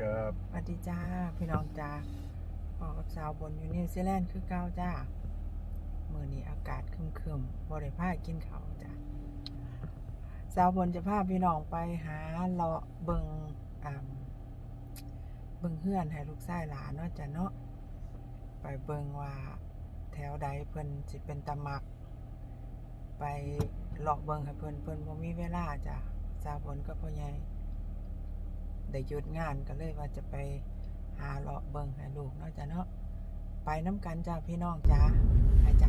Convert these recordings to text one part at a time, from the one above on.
ครับสวัสดีจ้า พี่น้องจ้าพอกับสาวบนอยู่นิวซีแลนด์คือเก้าจ้ามื่อนี้อากาศครึมๆบริภากินเขาจ้าสาวบนจะพาพี่น้องไปหาเลาะเบิงเบิงเฮือนให้ลูกชายหลานเนาะจ้ะเนาะไปเบิงว่าแถวใดเพิ่นสิเป็นตะมัก ไปเลาะเบิงให้เพิ่นเพิ่นบ่มีเวลาจ้ะสาวบนก็พ่อใหญ่ ได้หยุดงานก็เลยว่าจะไปหาเลาะเบิงให้ลูกเนาะจ้ะเนาะไปน้ำกันจ้าพี่น้องจ้าไปจ้ะ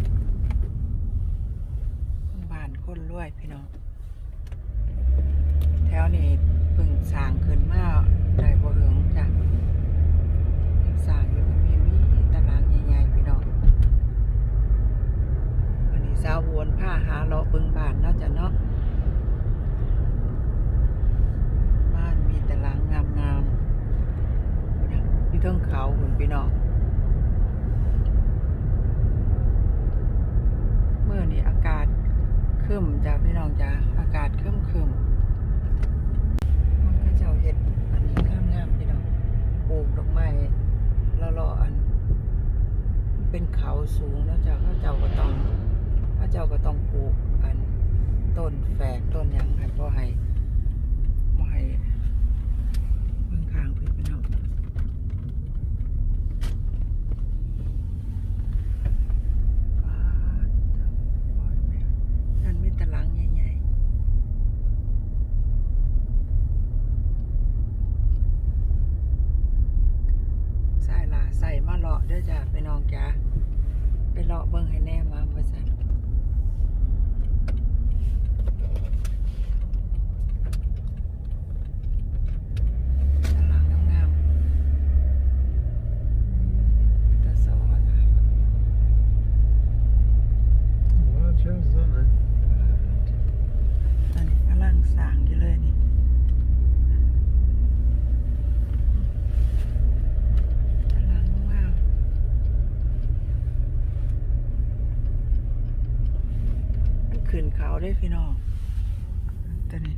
บ้านคนรวยพี่น้อง แถวนี้เพิ่งสร้างขึ้นมาได้บ่เหิงจ้ะยังสร้างอยู่มีมีตารางใหญ่ๆพี่น้องวันนี้สาววนผ้าหาเลาะเบิงบ้านเนาะจ้ะเนาะ บ้านมีแต่หลังงามงามๆนะ อยู่เทิงเขาคุณพี่น้องเมื่อนี้อากาศครึ้มจ้าพี่น้องจ้าอากาศครึ้มคึมมันก็เจ้าเห็ดอันนี้งามงามพี่น้องปลูกดอกไม้ละลออัน เป็นเขาสูงแล้วจ้าเขาเจ้าก็ต้องเขาเจ้าก็ต้องปลูกอันต้นแฝกต้นยังให้พ่อให้ บ่ให้เบิ่งข้างเพิ่นพี่น้องว้าวโอ้ยแม่นั่นมีแตะลังใหญ่ๆใส่ล่ะใส่มาเลาะเด้อจ้ะพี่น้องจ้ะไป เลาะเบิ่งให้แน่มาว่าซั่น ตารางงามๆตาสอนอะ Vad känns det som? ตอนนี้กำลังสร้างอยู่เลยนี่ตารางงามๆมัน ขึ้นเขาได้พี่น้องตอนนี้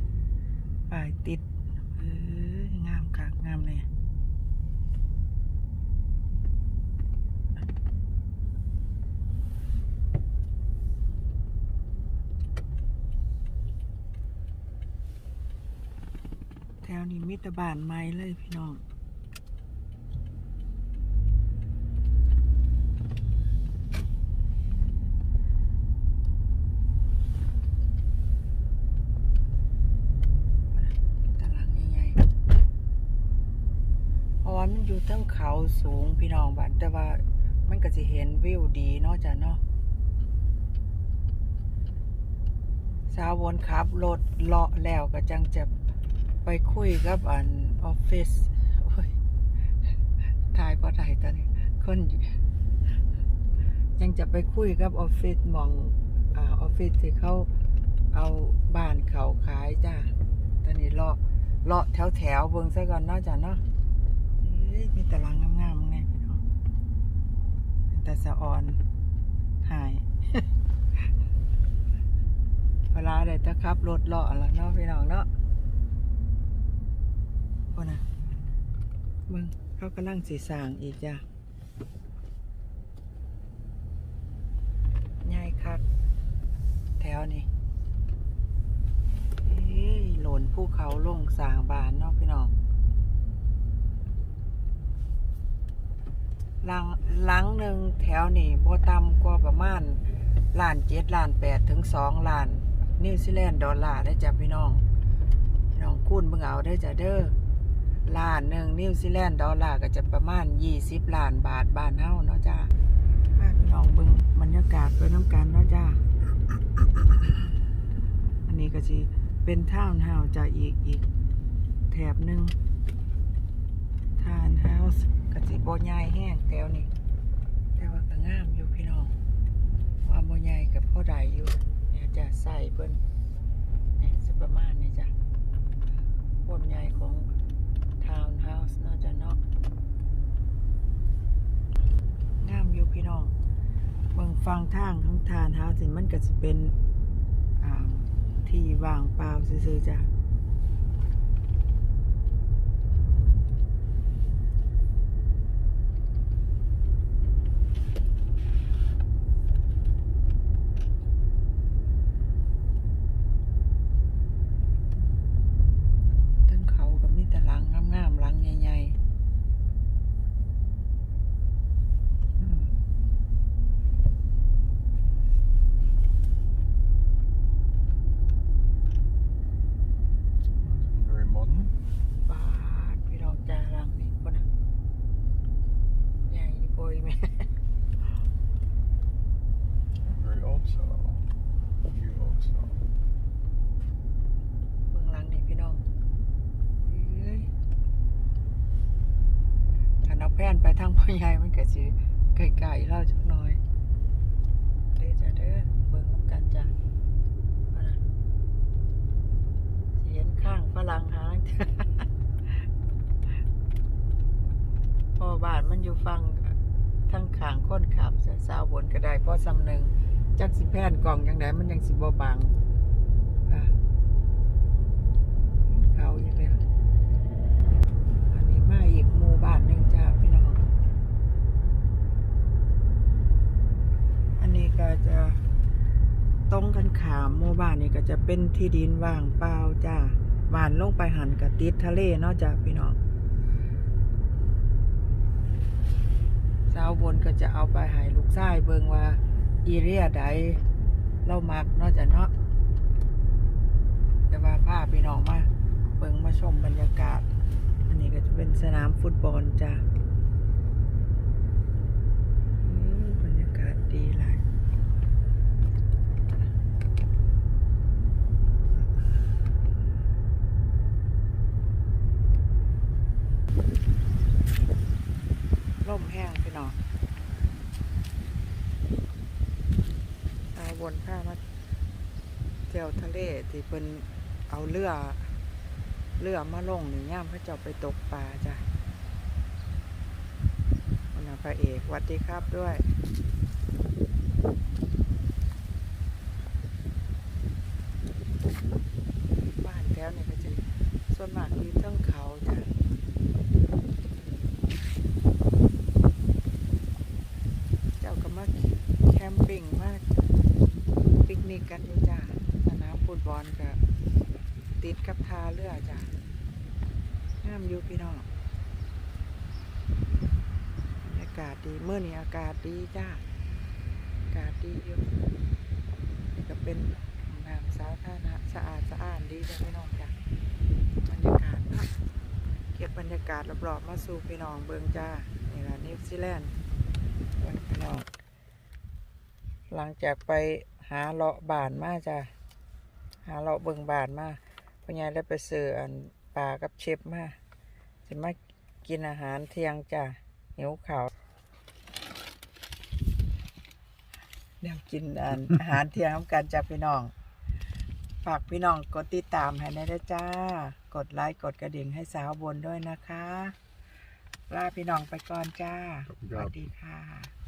ป้ายติดเอ้ยงามคักงามเลยแถวนี้มิตรบานไม้เลยพี่น้อง ตารางใหญ่ๆเพราะว่ามัน อยู่ทั้งเขาสูงพี่น้องบัดแต่ว่ามันก็จะเห็นวิวดีเนาะจ้ะเนาะสาววนขับรถเลาะแล้วก็จังจะไปคุยกับอันออฟฟิศถ่ายพอถ่ายตอนนี้คนยังจะไปคุยกับออฟฟิศมองออฟฟิศที่เขาเอาบ้านเขาขายจ้าตอนนี้เลาะเลาะแถวแถวเบิ่งซะก่อนเนาะจ้ะเนาะ ยมีตารางงามๆไงพี่น้องเป็นแต่สะออนหายเวลาได้ตะขับรถเลาะแล้วเนาะพี่น้องเนาะโอ้นะเบิ่งเขากำลังสีสางอีกจ้ะใหญ่คักแถวนี้เอ้ยหล่นภูเขาลงสางบานเนาะพี่น้อง หลังหลังหนึ่งแถวนี่บ่ต่ำกว่าประมาณล้านเจ็ดล้านแปดถึงสองล้าน นิวซีแลนด์ดอลลาร์ได้จ้ะพี่น้องพี่น้องคูณเบิ่งเอาได้จ้ะเด้อล้านหนึ่งนิวซีแลนด์ดอลลาร์ก็จะประมาณยี่สิบล้านบาทบ้านเฮาเนาะจ้าพาพี่น้องเบิ่งบรรยากาศไปน้ำกันเนาะจ้าอันนี้ก็สิเป็นทาวน์เฮาส์จะอีกอีกแถบหนึ่งทาวน์เฮาส์ สิบ่ใหญ่แห้งแถวนี้แต่ว่าก็งามอยู่พี่น้องคว่าบ่ใหญ่กับพ่อใดอยู่เนี่ยจะใส่เพิ่นเนี่ยสิประมาณนี้จ้ะบนใหญ่ของทาวน์เฮาส์เนาะจ้ะเนาะงามอยู่พี่น้องเบิ่งฟังทางของทาวน์เฮาส์นี่มันก็สิเป็นที่วางเปล่าซื่อๆจ้ะ ใหญ่ Very modern. ๆปาดพี่น้องจ้าหลังนี่คนน่ะใหญ่โอยแม่ Very old style. New old style. เบื้องหลังนี่พี่น้องเอ้ย ถ้าเอาแผ่นไปทางพ่อใหญ่มันก็สิไกลๆเล่าจักหน่อยเด้อจ้าเด้อเบิ่งกันจ้ะว่านะสิเห็นข้างฝรั่งหางพ่อพอบ้านมันอยู่ฟังทั้งขางคนขับสาวบนก็ได้พราะสำหนึ่งจักสิแพนกล่องยังไงมันยังสิบบังค่ะเห็นเขาอีกแล้วอันนี้มาอีกหมู่บ้านหนึ่งจ้าพี่น้อง อันนี้ก็จะตรงกันขามหมู่บ้านนี่ก็จะเป็นที่ดินว่างเปล่าจ้าบ้านลงไปหันกับติดทะเลเนาะจ้าพี่น้องสาวบนก็จะเอาไปให้ลูกชายเบิงว่าอีเรียใดเรามักเนาะจ้ะเนาะแต่ว่าพาพี่น้องมาเบิงมาชมบรรยากาศ อันนี้ก็จะเป็นสนามฟุตบอลจ้า อืมบรรยากาศดีหลายล่มแห้งพี่น้องตา วนผ้ามาเที่ยวทะเลที่เป็นเอาเรือเรือมาลงนี่ย่ามพระเจ้าไปตกปลาจ้ะคนน่ะพระเอกวัดดีครับด้วย บ้านแถวนี่ก็จะส่วนมากอยู่เทิงเขาจ้ะเจ้าก็มาแคมปิ้งมาปิกนิกกันอยู่จ้ะสนามฟุตบอลก็ติดกับท่าเรือจ้ะงามอยู่พี่น้องบรรยากาศดีเมื่อนี้อากาศดีจ้าอากาศดีอยู่นี่ก็เป็นน้ำสาธารณะสะอาดสะอาดดีจ้ะพี่น้องจ้ะบรรยากาศเนะเก็บบรรยากาศรอบๆมาสู่พี่น้องเบิงจ้านี่ละนิวซีแลนด์พี่น้องหลังจากไปหาเลาะบานมาจ้ะหาเลาะเบิงบานมา พ่อใหญ่ได้ไปซื้ออันปลากับเชฟมาจะมากินอาหารเที่ยงจ้ะหิวข่าวเดี๋ยวกินอันอาหารเที่ยงนำกันจ้ะพี่น้อง ฝากพี่น้องกดติดตามให้ได้ด้วยจ้า กดไลค์กดกระดิ่งให้สาวบนด้วยนะคะ ลาพี่น้องไปก่อนจ้าสวัสดีค่ะ